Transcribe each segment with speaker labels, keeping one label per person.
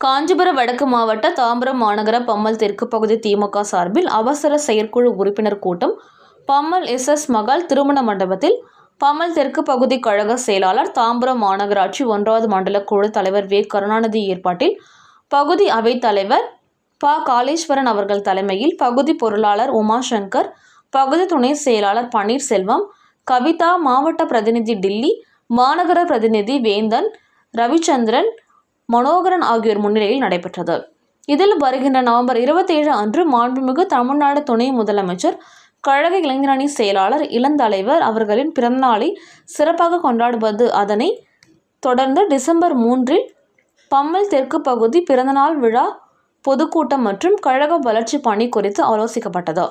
Speaker 1: காஞ்சிபுரம் வடக்கு மாவட்ட தாம்பரம் மாநகர பம்மல் தெற்கு பகுதி திமுக சார்பில் அவசர செயற்குழு உறுப்பினர் கூட்டம். பம்மல் எஸ் எஸ் மகால் திருமண மண்டபத்தில் பம்மல் தெற்கு பகுதி கழக செயலாளர் தாம்பரம் மாநகராட்சி ஒன்றாவது மண்டல குழு தலைவர் வே. கருணாநிதி ஏற்பாட்டில் பகுதி அவைத் தலைவர் ப. காளீஸ்வரன் அவர்கள் தலைமையில் பகுதி பொருளாளர் உமாசங்கர் பகுதி துணை செயலாளர் பன்னீர்செல்வம் கவிதா மாவட்ட பிரதிநிதி டில்லி மாநகர பிரதிநிதி வேந்தன் ரவிச்சந்திரன் மனோகரன் ஆகியோர் முன்னிலையில் நடைபெற்றது. இதில் வருகின்ற நவம்பர் இருபத்தி ஏழு அன்று மாண்புமிகு தமிழ்நாடு துணை முதலமைச்சர் கழக இளைஞரணி செயலாளர் இளந்தலைவர் அவர்களின் பிறந்தநாளை சிறப்பாக கொண்டாடுவது அதனை தொடர்ந்து டிசம்பர் மூன்றில் பம்மல் தெற்கு பகுதி பிறந்தநாள் விழா பொதுக்கூட்டம் மற்றும் கழக வளர்ச்சி பணி குறித்து ஆலோசிக்கப்பட்டது.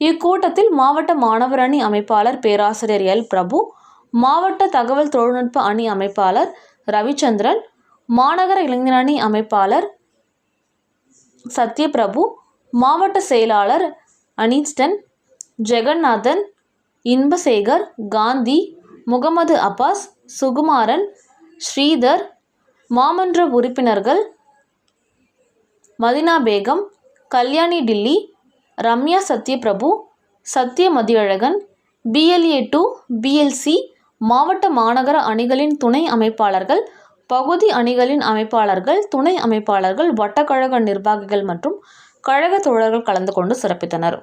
Speaker 1: இக்கூட்டத்தில் மாவட்ட மாணவர் அணி அமைப்பாளர் பேராசிரியர் எல். பிரபு மாவட்ட தகவல் தொழில்நுட்ப அணி அமைப்பாளர் ரவிச்சந்திரன் மாநகர இளைஞரணி அமைப்பாளர் சத்யபிரபு மாவட்ட செயலாளர் அனிஸ்டன் ஜெகநாதன் இன்பசேகர் காந்தி முகமது அப்பாஸ் சுகுமாரன் ஸ்ரீதர் மாமன்ற உறுப்பினர்கள் Madina Begum Kalyani Dilli Ramya Sathyaprabhu Sathya Mathiyazhagan BLA two BLC மாவட்ட மாநகர அணிகளின் துணை அமைப்பாளர்கள் பகுதி அணிகளின் அமைப்பாளர்கள் துணை அமைப்பாளர்கள் வட்டக்கழக நிர்வாகிகள் மற்றும் கழக தோழர்கள் கலந்து கொண்டு சிறப்பித்தனர்.